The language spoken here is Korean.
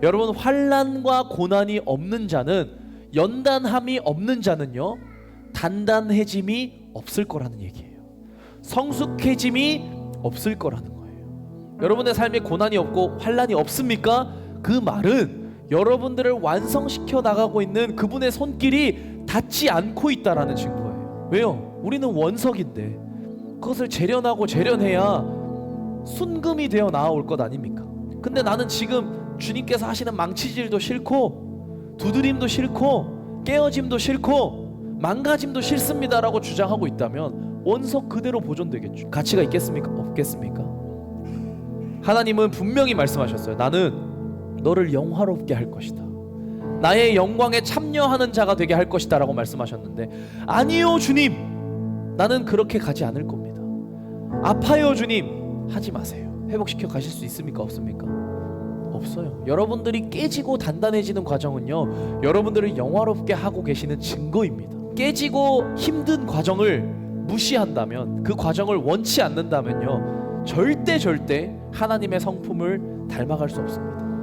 여러분 환란과 고난이 없는 자는 연단함이 없는 자는요 단단해짐이 없을 거라는 얘기예요. 성숙해짐이 없을 거라는 거예요. 여러분의 삶에 고난이 없고 환란이 없습니까? 그 말은 여러분들을 완성시켜 나가고 있는 그분의 손길이 닿지 않고 있다라는 증거예요. 왜요? 우리는 원석인데 그것을 재련하고 재련해야 순금이 되어 나올 것 아닙니까? 근데 나는 지금 주님께서 하시는 망치질도 싫고 두드림도 싫고 깨어짐도 싫고 망가짐도 싫습니다라고 주장하고 있다면 원석 그대로 보존되겠죠. 가치가 있겠습니까? 없겠습니까? 하나님은 분명히 말씀하셨어요. 나는 너를 영화롭게 할 것이다. 나의 영광에 참여하는 자가 되게 할 것이다라고 말씀하셨는데 아니요 주님 나는 그렇게 가지 않을 겁니다. 아파요 주님 하지 마세요. 회복시켜 가실 수 있습니까? 없습니까? 없어요. 여러분들이 깨지고 단단해지는 과정은요. 여러분들을 영화롭게 하고 계시는 증거입니다. 깨지고 힘든 과정을 무시한다면 그 과정을 원치 않는다면요. 절대 절대 하나님의 성품을 닮아갈 수 없습니다.